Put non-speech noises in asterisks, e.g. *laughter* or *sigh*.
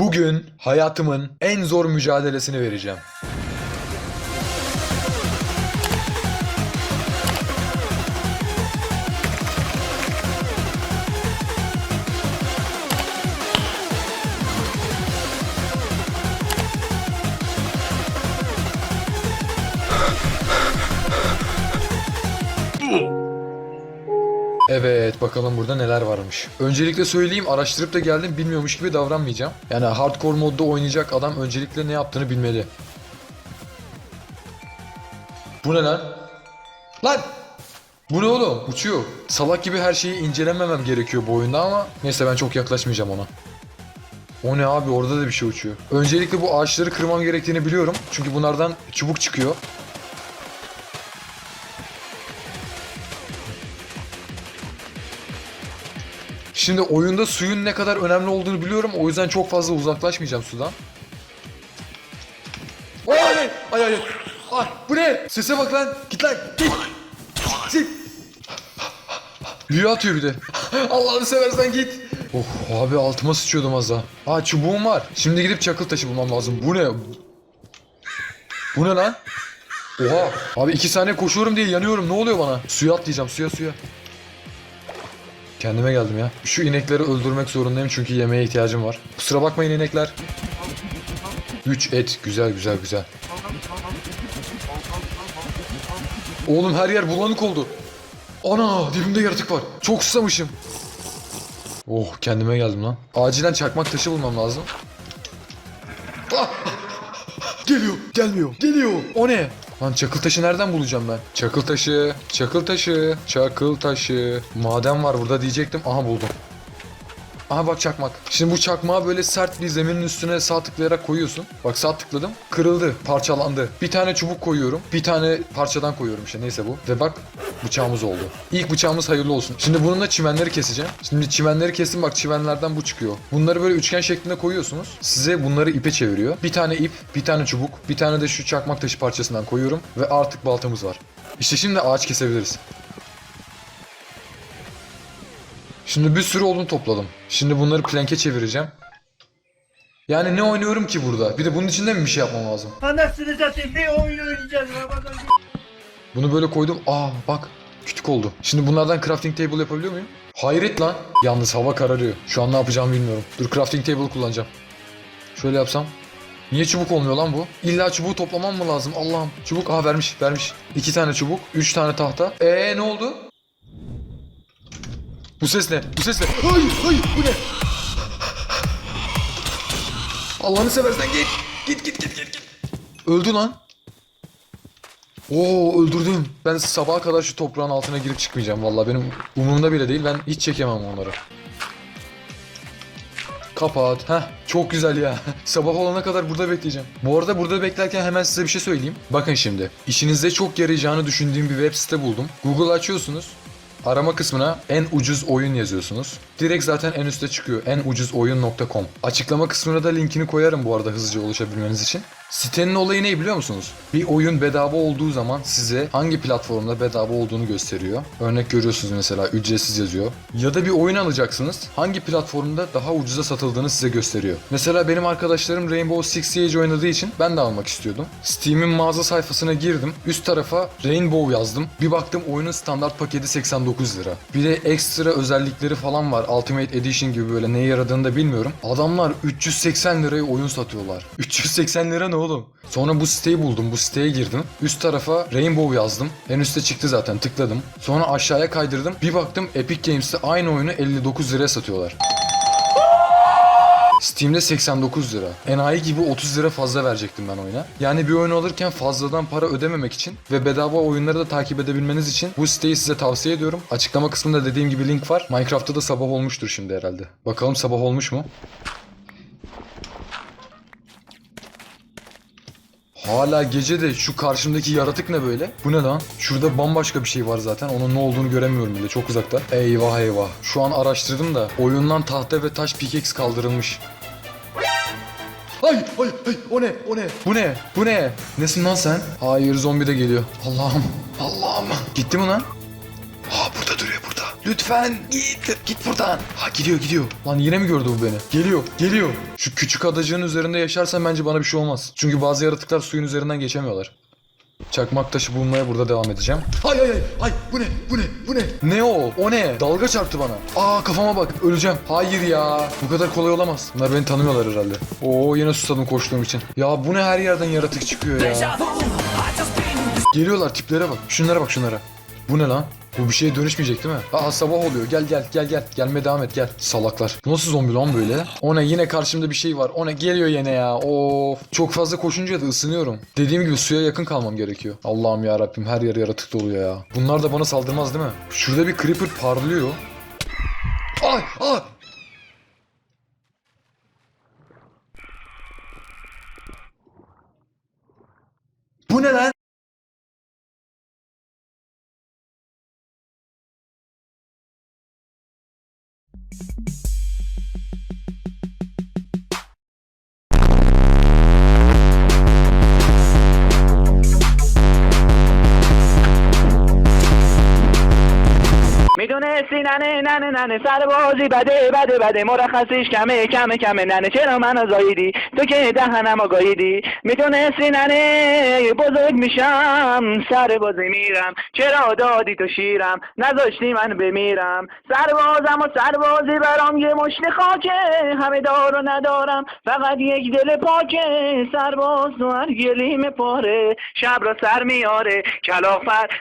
Bugün hayatımın en zor mücadelesini vereceğim. Evet bakalım burada neler varmış. Öncelikle söyleyeyim araştırıp da geldim bilmiyormuş gibi davranmayacağım. Yani hardcore modda oynayacak adam öncelikle ne yaptığını bilmeli. Bu ne lan? Lan! Bu ne oğlum? Uçuyor. Salak gibi her şeyi incelememem gerekiyor bu oyunda ama neyse ben çok yaklaşmayacağım ona. O ne abi orada da bir şey uçuyor. Öncelikle bu ağaçları kırmam gerektiğini biliyorum. Çünkü bunlardan çubuk çıkıyor. Şimdi oyunda suyun ne kadar önemli olduğunu biliyorum. O yüzden çok fazla uzaklaşmayacağım sudan. Ay ay ay ay. Ay bu ne? Sese bak lan. Git lan. Git. Git. Büyü atıyor bir de. Allah'ını seversen git. Oh abi altıma sıçıyordum az daha. Aa çubuğum var. Şimdi gidip çakıl taşı bulmam lazım. Bu ne? Bu ne lan? Oha. Abi iki saniye koşuyorum diye yanıyorum. Ne oluyor bana? Suya atlayacağım. Suya suya. Kendime geldim ya. Şu inekleri öldürmek zorundayım çünkü yemeğe ihtiyacım var. Kusura bakmayın inekler. 3 et. Güzel güzel güzel. Oğlum her yer bulanık oldu. Ana dibimde yaratık var. Çok susamışım. Oh kendime geldim lan. Acilen çakmak taşı bulmam lazım. Ah! Geliyor, gelmiyor, geliyor. O ne? Lan çakıl taşı nereden bulacağım ben? Çakıl taşı, çakıl taşı, çakıl taşı. Maden var burada diyecektim. Aha buldum. Aha bak çakmak. Şimdi bu çakmağı böyle sert bir zeminin üstüne sağ tıklayarak koyuyorsun. Bak sağ tıkladım. Kırıldı, parçalandı. Bir tane çubuk koyuyorum. Bir tane parçadan koyuyorum işte neyse bu. Ve bak bıçağımız oldu. İlk bıçağımız hayırlı olsun. Şimdi bununla çimenleri keseceğim. Şimdi çimenleri kestim bak çimenlerden bu çıkıyor. Bunları böyle üçgen şeklinde koyuyorsunuz. Size bunları ipe çeviriyor. Bir tane ip, bir tane çubuk, bir tane de şu çakmak taşı parçasından koyuyorum. Ve artık baltamız var. İşte şimdi ağaç kesebiliriz. Şimdi bir sürü odun topladım. Şimdi bunları planke çevireceğim. Yani ne oynuyorum ki burada? Bir de bunun içinde mi bir şey yapmam lazım? Anasını satayım bir oyun oynayacağız Ramazan. Bunu böyle koydum. Aa bak küçük oldu. Şimdi bunlardan crafting table yapabiliyor muyum? Hayret lan. Yalnız hava kararıyor. Şu an ne yapacağımı bilmiyorum. Dur crafting table kullanacağım. Şöyle yapsam. Niye çubuk olmuyor lan bu? İlla çubuğu toplamam mı lazım? Allah'ım. Çubuk aha vermiş vermiş. İki tane çubuk. Üç tane tahta. Ee ne oldu? Bu ses ne? Bu ses ne? Hayır hayır bu ne? Allah'ını seversen git. Git git git git git. Öldü lan. Oo öldürdüm. Ben sabaha kadar şu toprağın altına girip çıkmayacağım. Vallahi benim umurumda bile değil. Ben hiç çekemem onları. Kapat. Heh çok güzel ya. *laughs* Sabah olana kadar burada bekleyeceğim. Bu arada burada beklerken hemen size bir şey söyleyeyim. Bakın şimdi. İşinize çok yarayacağını düşündüğüm bir web site buldum. Google açıyorsunuz. Arama kısmına en ucuz oyun yazıyorsunuz. Direkt zaten en üstte çıkıyor. enucuzoyun.com. Açıklama kısmına da linkini koyarım bu arada hızlıca ulaşabilmeniz için. Sitenin olayı ne biliyor musunuz? Bir oyun bedava olduğu zaman size hangi platformda bedava olduğunu gösteriyor. Örnek görüyorsunuz mesela ücretsiz yazıyor. Ya da bir oyun alacaksınız. Hangi platformda daha ucuza satıldığını size gösteriyor. Mesela benim arkadaşlarım Rainbow Six Siege oynadığı için ben de almak istiyordum. Steam'in mağaza sayfasına girdim. Üst tarafa Rainbow yazdım. Bir baktım oyunun standart paketi 89 lira. Bir de ekstra özellikleri falan var. Ultimate Edition gibi böyle neye yaradığını da bilmiyorum. Adamlar 380 liraya oyun satıyorlar. *laughs* 380 lira ne oğlum? Sonra bu siteyi buldum. Bu siteye girdim. Üst tarafa Rainbow yazdım. En üstte çıktı zaten tıkladım. Sonra aşağıya kaydırdım. Bir baktım Epic Games'te aynı oyunu 59 liraya satıyorlar. Steam'de 89 lira. Enayi gibi 30 lira fazla verecektim ben oyuna. Yani bir oyun alırken fazladan para ödememek için ve bedava oyunları da takip edebilmeniz için bu siteyi size tavsiye ediyorum. Açıklama kısmında dediğim gibi link var. Minecraft'ta da sabah olmuştur şimdi herhalde. Bakalım sabah olmuş mu? Hala gece de şu karşımdaki yaratık ne böyle? Bu ne lan? Şurada bambaşka bir şey var zaten. Onun ne olduğunu göremiyorum bile. Çok uzakta. Eyvah eyvah. Şu an araştırdım da oyundan tahta ve taş pickaxe kaldırılmış. Ay ay ay o ne o ne bu ne bu ne Nesin lan sen? Hayır zombi de geliyor Allah'ım Allah'ım Gitti mi lan? Lütfen git. Git buradan. Ha gidiyor gidiyor. Lan yine mi gördü bu beni? Geliyor geliyor. Şu küçük adacığın üzerinde yaşarsam bence bana bir şey olmaz. Çünkü bazı yaratıklar suyun üzerinden geçemiyorlar. Çakmak taşı bulmaya burada devam edeceğim. Ay ay ay ay bu ne bu ne bu ne? Ne o? O ne? Dalga çarptı bana. Aa kafama bak öleceğim. Hayır ya. Bu kadar kolay olamaz. Bunlar beni tanımıyorlar herhalde. Oo yine susadım koştuğum için. Ya bu ne her yerden yaratık çıkıyor ya. Geliyorlar tiplere bak. Şunlara bak şunlara. Bu ne lan? Bu bir şeye dönüşmeyecek değil mi? Aa sabah oluyor. Gel gel gel gel. Gelmeye devam et gel. Salaklar. Bu nasıl zombi lan böyle? O ne yine karşımda bir şey var. O ne geliyor yine ya. Of. Çok fazla koşunca da ısınıyorum. Dediğim gibi suya yakın kalmam gerekiyor. Allah'ım ya Rabbim her yer yaratık doluyor ya. Bunlar da bana saldırmaz değil mi? Şurada bir creeper parlıyor. Ay ay. می‌دونستی ننه ننه ننه. سر بازی بده بده بده. مرخصیش کمه کمه کمه. ننه. چرا منو زاییدی تو که دهنمو گاییدی می‌دونستی ننه؟ بزرگ میشم. سر بازی میرم. چرا دادی تو شیرم؟ نذاشتی من بمیرم. سربازم و سربازی برام یه مشت خاکه. همه دار و ندارم. فقط یک دل پاکه. سرباز تو هر گلیم پاره. شب را سر میاره کلافر